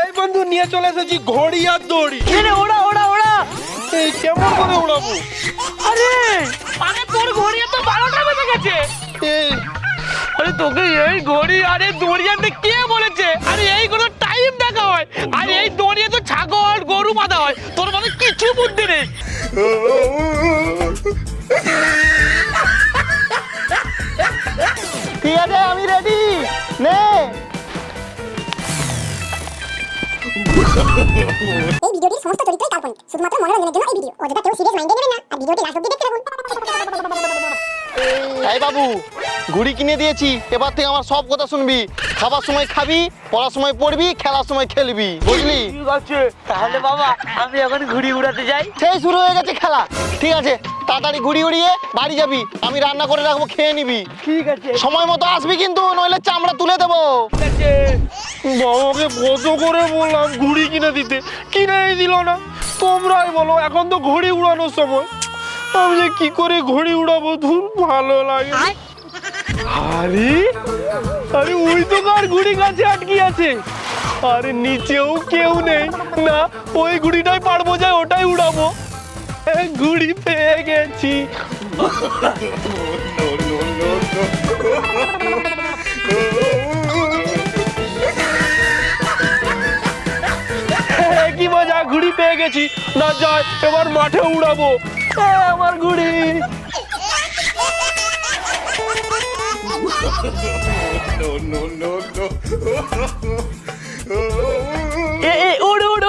এই বন্ধু নিয়ে চলে এসেছি ঘড়ি আর দড়ি। এনে ওড়া ওড়া ওড়া। এই কেমন করে উড়াবো আরে আরে তোর ঘড়ি তো বারোটা বেজে গেছে। এই আরে তোকে এই ঘড়ি আরে দড়ি আনতে কে বলেছে? আরে এই কোনো টাইম দেখা হয়। আর এই দড়িয়ে তো ছাগল গরু বাঁধা হয়। তোর মানে কিছু বুদ্ধি নেই। ঠিক আছে আমি রেডি নে। এই ভিডিওটির সমস্ত চরিত্রই কাল্পনিক শুধুমাত্র মনোরঞ্জনের জন্য এই ভিডিও। অযথা কেউ সিরিয়াস মাইন্ডে নেবেন না। আর ভিডিওটি লাস্ট অব্দি দেখতে থাকুন। এই বাবু ঘুড়ি কিনে দিয়েছি। এবার থেকে আমার সব কথা শুনবি। খাবার সময় খাবি পড়ার সময় পড়বি খেলার সময় খেলবি। বুঝলি? তাহলে বাবা আমি এখন ঘুড়ি উড়াতে যাই। সেই শুরু হয়ে গেছে খেলা। ঠিক আছে তাড়াতাড়ি ঘুড়ি উড়িয়ে বাড়ি যাবি। আমি রান্না করে রাখব খেয়ে নিবি। ঠিক আছে। সময় মতো আসবি কিন্তু নইলে চামড়া তুলে দেবো। বাবাকে কত করে বললাম ঘুড়ি কিনে দিতে কিনেই দিল না। তোমরাই বলো এখন তো ঘড়ি উড়ানোর সময়। আমি যে কি করে ঘড়ি উড়াবো ধুর ভালো লাগে। আরে আরে ওই তো কার ঘুড়ি আটকে আছে। আরে নিচেও কেউ নেই। না ওই ঘুড়িটাই পারব যায় ওটাই উড়াবো। ঘুড়ি পেয়ে গেছি। কি মজা ঘুড়ি পেয়ে গেছি। না যায় এবার মাঠে উড়াবো। আমার ঘুড়ি উড় উড়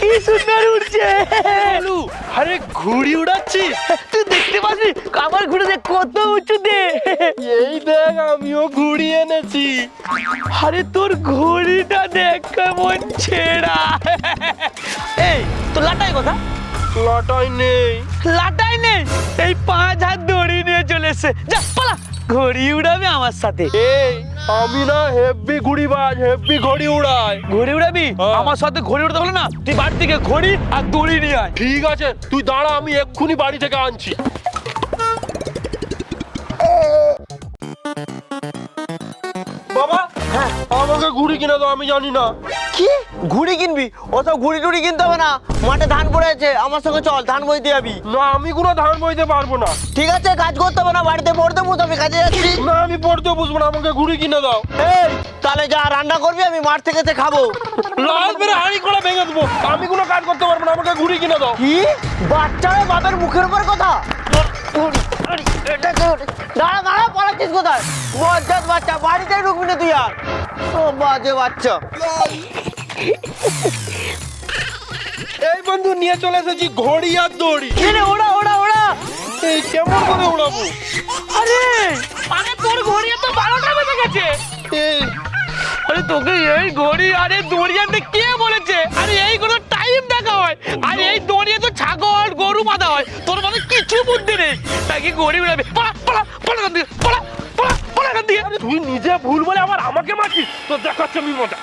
কি উড়ছে আরে ঘুড়ি উড়াচ্ছিস? তুই দেখতে পাচ্ছি আমার ঘুড়ে দেখ কত উঁচুতে এই দেখ আমিও ঘুড়ি এনেছি। আরে তোর ঘড়িটা দেখ কেমন ছেঁড়া। এই তোর লাটাই কথা? লটাই নেই। লাটাই নেই? এই পাঁচ হাত দড়ি নিয়ে চলে এসছে। যা পালা। ঘড়ি উড়াবে আমার সাথে। এই আমি না হেভি ঘুড়ি বাজ হেভি ঘড়ি উড়াই। ঘড়ি উড়াবি? হ্যাঁ। আমার সাথে ঘড়ি উড়তে বলে না? তুই বাড়ি থেকে ঘড়ি আর দড়ি নিয়ে আয়। ঠিক আছে তুই দাঁড়া আমি এক্ষুনি বাড়ি থেকে আনছি। আমাকে ঘুড়ি কিনে দাও আমি জানি না। কি? ঘুড়ি কিনবি? ওসব ঘুড়ি টুড়ি কিনতে হবে না। মাঠে ধান পড়ে আছে আমার সঙ্গে চল ধান বইতে যাবি। না আমি কোনো ধান বইতে পারব না। ঠিক আছে কাজ করতে হবে না বাড়িতে পড়তে বসে আমি কাজে যাচ্ছি। না আমি পড়তে বসবো না আমাকে ঘুড়ি কিনে দাও। এই তাহলে যা রান্না করবি আমি মাঠ থেকে এসে খাব। লাল বেড়ে হাঁড়ি করে ভেঙে দেবো। আমি কোনো কাজ করতে পারব না আমাকে ঘুড়ি কিনে দাও। কি? বাচ্চারা বাপের মুখের উপর কথা? দাঁড়া দাঁড়া পড়াচ্ছিস কোথায়? বজ্জাত বাচ্চা বাড়িতে ঢুকবি না তুই আর। ও বাজে বাচ্চা। এই বন্ধু নিয়ে চলে এসেছি ঘড়ি আর দড়ি। এনে ওড়া ওড়া ওড়া। এই কেমন করে উড়াবো আরে আরে তোর ঘড়ি তো বারোটা বেজে গেছে। আরে তোকে এই ঘড়ি আরে দড়ি আনতে কে বলেছে? আরে এই কোনো টাইম দেখা হয়। আর এই দড়িয়ে তো ছাগল গরু বাঁধা হয়। তোর মানে কিছু বুদ্ধি নেই। তাকে ঘড়ি উড়াবে পড়া পড়া পড়া কান দিয়ে পড়া পড়া দিয়ে। তুই নিজে ভুল বলে আবার আমাকে মারছিস? তো দেখাচ্ছে আমি মজা।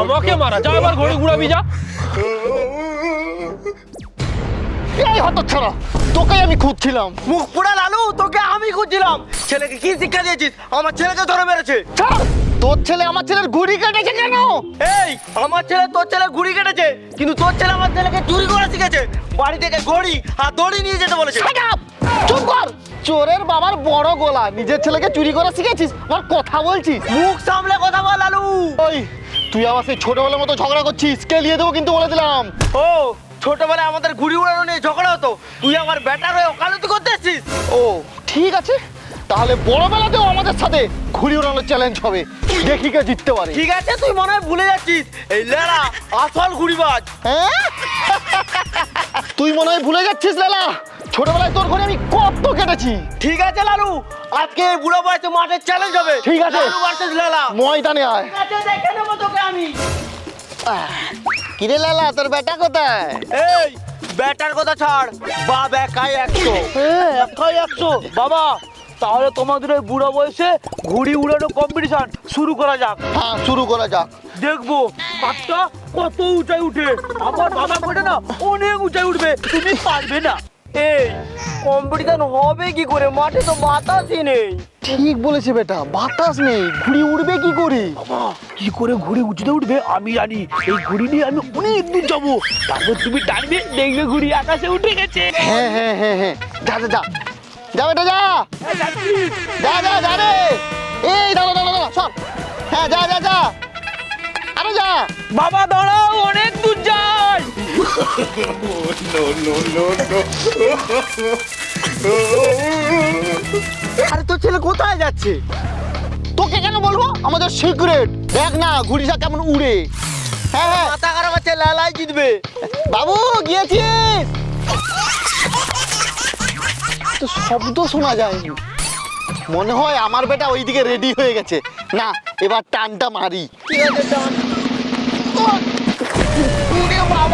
আমাকে মারা। যা আবার ঘড়ি ঘুরাবি যা। এই হতো ছাড়া তোকে আমি খুঁজছিলাম। মুখ পুরা লালু তোকে আমি খুঁজছিলাম। ছেলেকে কি শিক্ষা দিয়েছিস? আমার ছেলেকে ধরে মেরেছে। তোর ছেলে আমার ছেলের ঘুড়ি কেটেছে কেন? এই আমার ছেলে তোর ছেলে ঘুড়ি কেটেছে। কিন্তু তোর ছেলে আমার ছেলেকে চুরি করে শিখেছে। বাড়ি থেকে ঘড়ি আর দড়ি নিয়ে যেতে বলেছে। চুপ কর। চোরের বাবার বড় গলা। নিজের ছেলেকে চুরি করে শিখেছিস? আমার কথা বলছিস? মুখ সামলে কথা বল লালু। ওই তুই আমার সেই ছোটবেলার মতো ঝগড়া করছিস। কেলিয়ে দেবো কিন্তু বলে দিলাম। ও ছোটবেলায় আমাদের ঘুড়ি উড়ানো নিয়ে ঝগড়া হতো। তুই আমার ব্যাটার হয়ে ওকালতি করতে এসছিস। ও ঠিক আছে। তাহলে বড়বেলাতেও আমাদের সাথে ঘুড়ি উড়ানোর চ্যালেঞ্জ হবে। দেখি কে জিততে পারে। ঠিক আছে তুই মনে হয় ভুলে যাচ্ছিস। এই লেলা আসল ঘুড়িবাজ। হ্যাঁ? তুই মনে হয় ভুলে যাচ্ছিস লেলা। ছোটবেলায় তোর ঘরে আমি কত কেটেছি। ঠিক আছে লালু। আজকে বুড়ো বয়সে মাঠে চ্যালেঞ্জ হবে। ঠিক আছে। লালু ভার্সেস লেলা। ময়দানে আয়। ঠিক আছে দেখে নেব তোকে আমি। কিরে লালা তোর বেটা কোথায়? এই ব্যাটার কথা ছাড়। বাপ একাই একশো। একাই একশো। বাবা তাহলে তোমাদের ওই বুড়ো বয়সে ঘুড়ি উড়ানো কম্পিটিশন শুরু করা যাক। হ্যাঁ শুরু করা যাক। দেখব কাঠটা কত উঁচাই উঠে। আমার বাবা করে না অনেক উঁচাই উঠবে। তুমি পারবে না। এই কম্পিটিশন হবে কি করে? মাঠে তো বাতাসই নেই। ঠিক বলেছে বেটা বাতাস নেই ঘুড়ি উড়বে কি করে? কি করে ঘুড়ি উঁচুতে উঠবে? আমি জানি এই ঘুড়ি নিয়ে আমি অনেক দূর যাব। তারপর তুমি টানবে দেখবে ঘুড়ি আকাশে উঠে গেছে। হ্যাঁ হ্যাঁ হ্যাঁ হ্যাঁ। যা যা যা। যা বেটা যা। যা যা যা রে। এই দাঁড়া দাঁড়া দাঁড়া সব হ্যাঁ যা যা যা। আরে যা। বাবা দাঁড়াও অনেক আরে তোর ছেলে কোথায় যাচ্ছে? তোকে কেন বলব? আমাদের সিক্রেট দেখ না ঘুড়িটা কেমন উড়ে। হ্যাঁ হ্যাঁ। মাথা খারাপ আছে লালাই জিতবে। বাবু গিয়েছিস? তো শব্দ শোনা যায়নি। মনে হয় আমার বেটা ওইদিকে রেডি হয়ে গেছে। না এবার টানটা মারি। ঠিক আছে টান?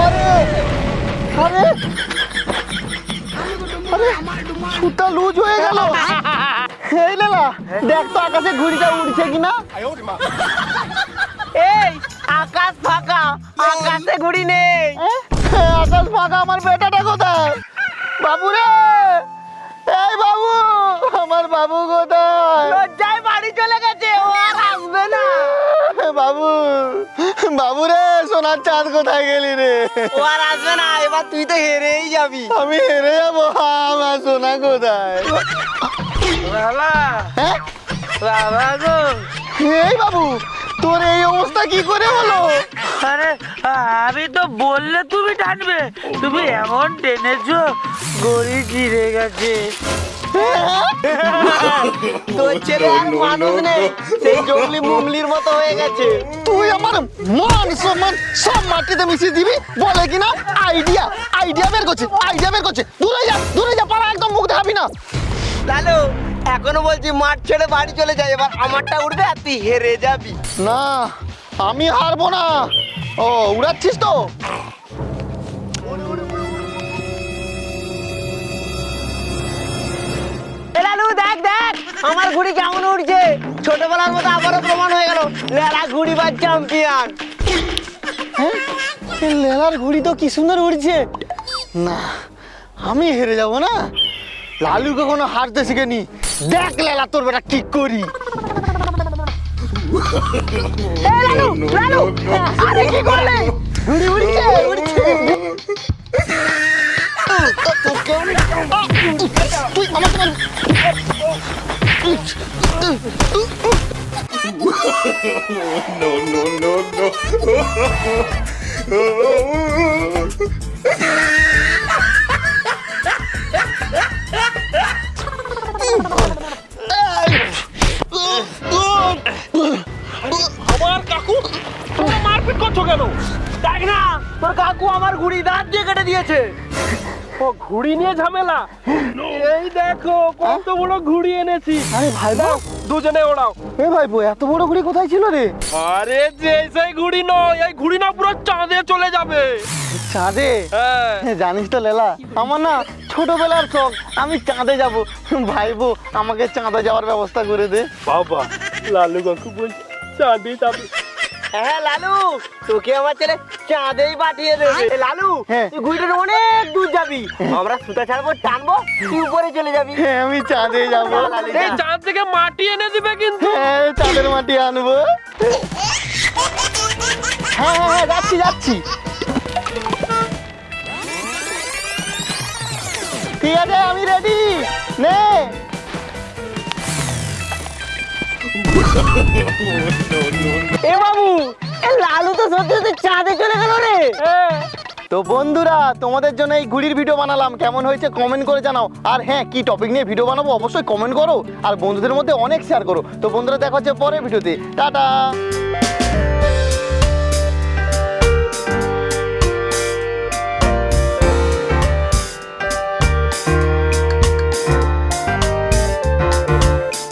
আরে। আরে সুতা লুজ হয়ে গেল। এই লেলা দেখ তো আকাশে ঘুড়িটা উড়ছে কিনা। এই আকাশ ফাঁকা আকাশে ঘুড়ি নেই। আকাশ ফাঁকা আমার বেটাটা কোথায়? বাবু রে এই বাবু আমার বাবু কোথায়? লজ্জায় বাড়ি চলে গেছে ও আর আসবে না। বাবু বাবু রে সোনার চাঁদ কোথায় গেলি রে? ও আর আসবে না এবার তুই তো হেরেই যাবি। আমি হেরে যাব আমার সোনা কোথায়? বাবা হ্যাঁ? গো। এই বাবু তোর এই অবস্থা কি করে হলো? আরে আমি তো বললে তুমি টানবে। তুমি এমন টেনেছো গড়ি জিরে গেছে। তোর ছেলে আর মানুষ নেই। সেই জঙ্গলি মুমলির মতো হয়ে গেছে। তুই আমার মান সম্মান সব মাটিতে মিশিয়ে দিবি বলে কিনা? আইডিয়া আইডিয়া বের করছে আইডিয়া বের করছে। দূরে যা দূরে যা পাড়া একদম মুখ দেখাবি না। লালু এখনও বলছি মাঠ ছেড়ে বাড়ি চলে যায় এবার আমারটা উঠবে আর তুই হেরে যাবি। না আমি হারবো না। ও উড়াচ্ছিস তো? আমার ঘুড়ি কেমন উঠছে ছোটবেলার মতো আবারও প্রমাণ হয়ে গেল লেলা ঘুড়ি বার চ্যাম্পিয়ন লেলার ঘুড়ি তো কি সুন্দর উড়ছে? না আমি হেরে যাব না। লালু কখনো হারতে শিখেনি। দেখ লেলা তোর বেটা কি করি? লালু আরে কি করলে? ঘুড়ি উড়ছে উড়ছে। তোকে আমি- আহ! তুই আমাকে মার- আমার কাকু মারপিট করছ কেন দেখ না তোর কাকু আমার ঘুড়ি দাঁত দিয়ে কেটে দিয়েছে ও ঘুড়ি নিয়ে ঝামেলা? এই দেখো কত বড় ঘুড়ি এনেছি। আরে ভাই দাও, দুজনে ওড়াও। এ ভাইপো এত বড় ঘুড়ি কোথায় ছিল রে? আরে যে সেই ঘুড়ি নয় এই ঘুড়ি না পুরো চাঁদে চলে যাবে। চাঁদে? হ্যাঁ। হ্যাঁ, জানিস তো লেলা আমার না ছোটবেলার শখ আমি চাঁদে যাব। ভাইবো আমাকে চাঁদে যাওয়ার ব্যবস্থা করে দে। বাবা লালু কাকু বলছে চাঁদে যাবে। হ্যাঁ লালু তোকে আমার ছেলে চাঁদেই পাঠিয়ে দেবে। লালু হ্যাঁ। তুই ঘুড়িটা অনেক দূর যাবি। আমরা সুতা ছাড়বো টানবো তুই উপরে চলে যাবি। হ্যাঁ আমি চাঁদে যাব। এই চাঁদ থেকে মাটি এনে দিবে কিন্তু। হ্যাঁ চাঁদের মাটি আনব। হ্যাঁ হ্যাঁ হ্যাঁ যাচ্ছি যাচ্ছি। ঠিক আছে আমি রেডি নে। এ বাবু, এ লালু তো সত্যি সত্যি চাঁদে চলে গেল রে। তো বন্ধুরা, তোমাদের জন্য এই ঘুড়ির ভিডিও বানালাম। কেমন হয়েছে কমেন্ট করে জানাও। আর হ্যাঁ কি টপিক নিয়ে ভিডিও বানাবো অবশ্যই কমেন্ট করো। আর বন্ধুদের মধ্যে অনেক শেয়ার করো। তো বন্ধুরা, দেখা হচ্ছে পরের ভিডিওতে টাটা!